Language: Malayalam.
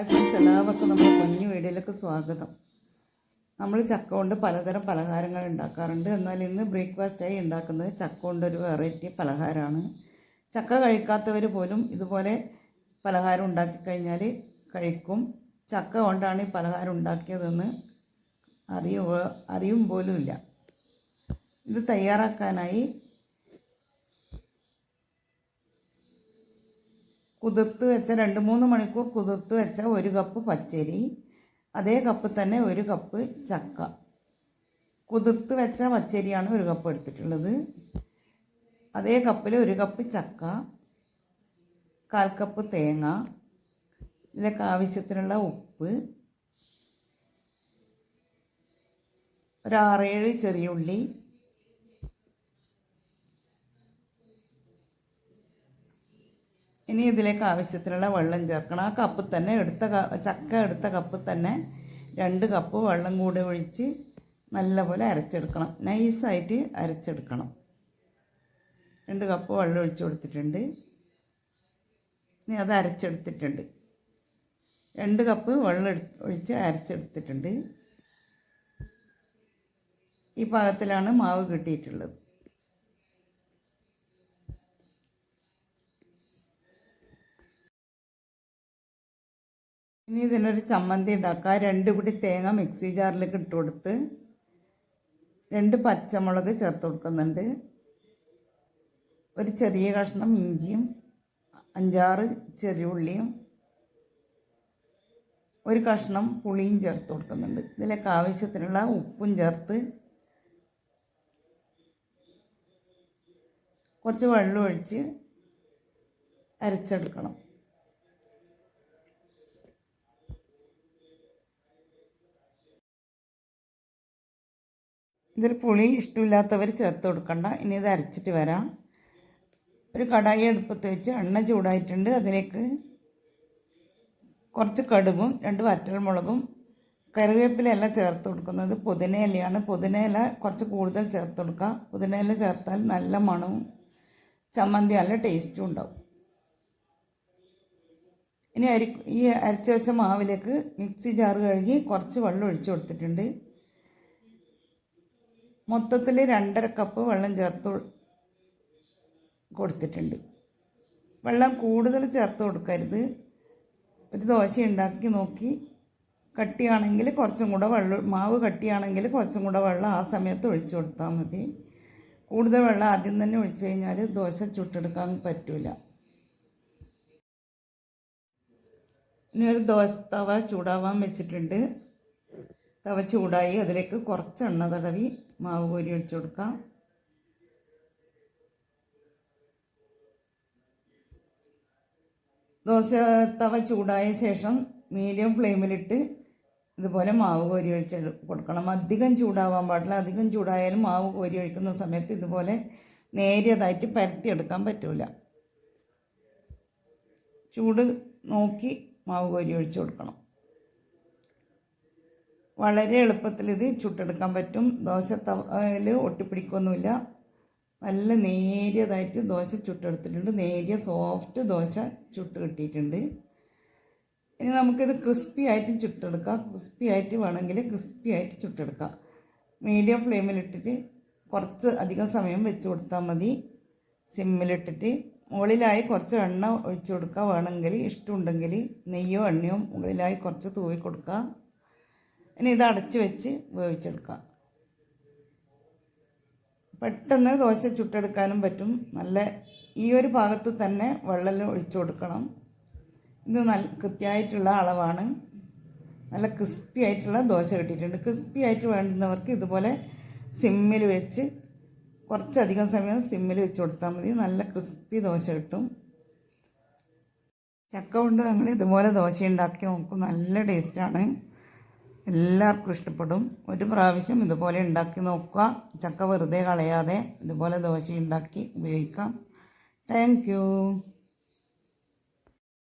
ഹായ് ഫ്രണ്ട്സ് എല്ലാവർക്കും നമ്മുടെ കുഞ്ഞു വീഡിയോയിലേക്ക് സ്വാഗതം. നമ്മൾ ചക്ക കൊണ്ട് പലതരം പലഹാരങ്ങൾ ഉണ്ടാക്കാറുണ്ട്. എന്നാൽ ഇന്ന് ബ്രേക്ക്ഫാസ്റ്റായി ഉണ്ടാക്കുന്നത് ചക്ക കൊണ്ടൊരു വെറൈറ്റി പലഹാരമാണ്. ചക്ക കഴിക്കാത്തവർ പോലും ഇതുപോലെ പലഹാരം ഉണ്ടാക്കി കഴിഞ്ഞാൽ കഴിക്കും. ചക്ക കൊണ്ടാണ് ഈ പലഹാരം ഉണ്ടാക്കിയതെന്ന് അറിയുക അറിയും പോലുമില്ല. ഇത് തയ്യാറാക്കാനായി കുതിർത്ത് വെച്ച രണ്ട് മൂന്ന് മണിക്കൂർ കുതിർത്ത് വെച്ച ഒരു കപ്പ് പച്ചരി അതേ കപ്പ് തന്നെ ഒരു കപ്പ് ചക്ക. കുതിർത്ത് വെച്ച പച്ചരിയാണ് ഒരു കപ്പ് എടുത്തിട്ടുള്ളത്. അതേ കപ്പിൽ ഒരു കപ്പ് ചക്ക കാൽ കപ്പ് തേങ്ങ ഇതിലേക്ക് ആവശ്യത്തിനുള്ള ഉപ്പ് ഒരു ആറേഴ് ചെറിയ ഇനി ഇതിലേക്ക് ആവശ്യത്തിനുള്ള വെള്ളം ചേർക്കണം. ആ കപ്പ് തന്നെ എടുത്ത ചക്ക എടുത്ത കപ്പ് തന്നെ രണ്ട് കപ്പ് വെള്ളം കൂടെ ഒഴിച്ച് നല്ലപോലെ അരച്ചെടുക്കണം. നൈസായിട്ട് അരച്ചെടുക്കണം. രണ്ട് കപ്പ് വെള്ളം ഒഴിച്ച് കൊടുത്തിട്ടുണ്ട്. ഇനി അത് അരച്ചെടുത്തിട്ടുണ്ട്. രണ്ട് കപ്പ് വെള്ളം ഒഴിച്ച് അരച്ചെടുത്തിട്ടുണ്ട്. ഈ പാകത്തിലാണ് മാവ് കിട്ടിയിട്ടുള്ളത്. ഇനി ഇതിനൊരു ചമ്മന്തി ഉണ്ടാക്കുക രണ്ട് പിടി തേങ്ങ മിക്സി ജാറിലേക്ക് ഇട്ട് കൊടുത്ത് രണ്ട് പച്ചമുളക് ചേർത്ത് കൊടുക്കുന്നുണ്ട്. ഒരു ചെറിയ കഷ്ണം ഇഞ്ചിയും അഞ്ചാറ് ചെറിയ ഉള്ളിയും ഒരു കഷ്ണം പുളിയും ചേർത്ത് കൊടുക്കുന്നുണ്ട്. ഇതിലേക്ക് ആവശ്യത്തിനുള്ള ഉപ്പും ചേർത്ത് കുറച്ച് വെള്ളം ഒഴിച്ച് അരച്ചെടുക്കണം. ഇതിൽ പുളി ഇഷ്ടമില്ലാത്തവർ ചേർത്ത് കൊടുക്കണ്ട. ഇനി ഇത് അരച്ചിട്ട് വരാം. ഒരു കടായി എടുപ്പത്ത് വെച്ച് എണ്ണ ചൂടായിട്ടുണ്ട്. അതിലേക്ക് കുറച്ച് കടുകും രണ്ട് വറ്റൽമുളകും കറിവേപ്പിലയല്ല ചേർത്ത് കൊടുക്കുന്നത് പുതിനയിലയാണ്. പുതിനയില കുറച്ച് കൂടുതൽ ചേർത്ത് കൊടുക്കുക. പുതിനയില ചേർത്താൽ നല്ല മണവും ചമ്മന്തി നല്ല ടേസ്റ്റും ഉണ്ടാവും. ഇനി അരി ഈ അരച്ച് വെച്ച മാവിലേക്ക് മിക്സി ജാറ് കഴുകി കുറച്ച് വെള്ളം ഒഴിച്ചു കൊടുത്തിട്ടുണ്ട്. മൊത്തത്തിൽ രണ്ടര കപ്പ് വെള്ളം ചേർത്ത് കൊടുത്തിട്ടുണ്ട്. വെള്ളം കൂടുതൽ ചേർത്ത് കൊടുക്കരുത്. ഒരു ദോശ ഉണ്ടാക്കി നോക്കി. കട്ടിയാണെങ്കിൽ കുറച്ചും കൂടെ വെള്ളം മാവ് കട്ടിയാണെങ്കിൽ കുറച്ചും കൂടെ വെള്ളം ആ സമയത്ത് ഒഴിച്ചു കൊടുത്താൽ മതി. കൂടുതൽ വെള്ളം ആദ്യം തന്നെ ഒഴിച്ചു കഴിഞ്ഞാൽ ദോശ ചുട്ടെടുക്കാൻ പറ്റില്ല ഇനി ഒരു ദോശ തവ ചൂടാവാൻ വെച്ചിട്ടുണ്ട്. തവ ചൂടായി അതിലേക്ക് കുറച്ച് എണ്ണ തടവി മാവ് കോരി ഒഴിച്ചു കൊടുക്കാം. ദോശ തവ ചൂടായ ശേഷം മീഡിയം ഫ്ലെയിമിലിട്ട് ഇതുപോലെ മാവ് കോരി ഒഴിച്ച് കൊടുക്കണം. അധികം ചൂടാവാൻ പാടില്ല. അധികം ചൂടായാലും മാവ് കോരി ഒഴിക്കുന്ന സമയത്ത് ഇതുപോലെ നേരിയതായിട്ട് പരത്തിയെടുക്കാൻ പറ്റില്ല ചൂട് നോക്കി മാവ് കോരി ഒഴിച്ചു കൊടുക്കണം. വളരെ എളുപ്പത്തിൽ ഇത് ചുട്ടെടുക്കാൻ പറ്റും. ദോശ തവയിൽ ഒട്ടിപ്പിടിക്കൊന്നുമില്ല. നല്ല നേരിയതായിട്ട് ദോശ ചുട്ടെടുത്തിട്ടുണ്ട്. നേരിയ സോഫ്റ്റ് ദോശ ചുട്ട് കിട്ടിയിട്ടുണ്ട്. ഇനി നമുക്കിത് ക്രിസ്പി ആയിട്ട് ചുട്ടെടുക്കാം. ക്രിസ്പി ആയിട്ട് വേണമെങ്കിൽ ക്രിസ്പി ആയിട്ട് ചുട്ടെടുക്കാം. മീഡിയം ഫ്ലെയിമിലിട്ടിട്ട് കുറച്ച് അധികം സമയം വെച്ച് കൊടുത്താൽ മതി. സിമ്മിലിട്ടിട്ട് മുകളിലായി കുറച്ച് എണ്ണ ഒഴിച്ചു കൊടുക്കുക. വേണമെങ്കിൽ ഇഷ്ടമുണ്ടെങ്കിൽ നെയ്യോ എണ്ണയോ മുകളിലായി കുറച്ച് തൂവി കൊടുക്കുക. ഇനി ഇത് അടച്ചു വെച്ച് വേവിച്ചെടുക്കാം. പെട്ടെന്ന് ദോശ ചുട്ടെടുക്കാനും പറ്റും. നല്ല ഈ ഒരു ഭാഗത്ത് തന്നെ വെള്ളം ഒഴിച്ചു കൊടുക്കണം. ഇത് നല്ല കൃത്യമായിട്ടുള്ള അളവാണ്. നല്ല ക്രിസ്പി ആയിട്ടുള്ള ദോശ കിട്ടിയിട്ടുണ്ട്. ക്രിസ്പി ആയിട്ട് വേണ്ടുന്നവർക്ക് ഇതുപോലെ സിമ്മിൽ വെച്ച് കുറച്ചധികം സമയം സിമ്മിൽ വെച്ച് കൊടുത്താൽ മതി. നല്ല ക്രിസ്പി ദോശ കിട്ടും. ചക്ക കൊണ്ട് ഞങ്ങൾ ഇതുപോലെ ദോശ ഉണ്ടാക്കി നോക്കും നല്ല ടേസ്റ്റാണ് എല്ലാവർക്കും ഇഷ്ടപ്പെടും. ഒരു പ്രാവശ്യം ഇതുപോലെ ഉണ്ടാക്കി നോക്കുക. ചക്ക വെറുതെ കളയാതെ ഇതുപോലെ ദോശ ഉണ്ടാക്കി ഉപയോഗിക്കാം. താങ്ക്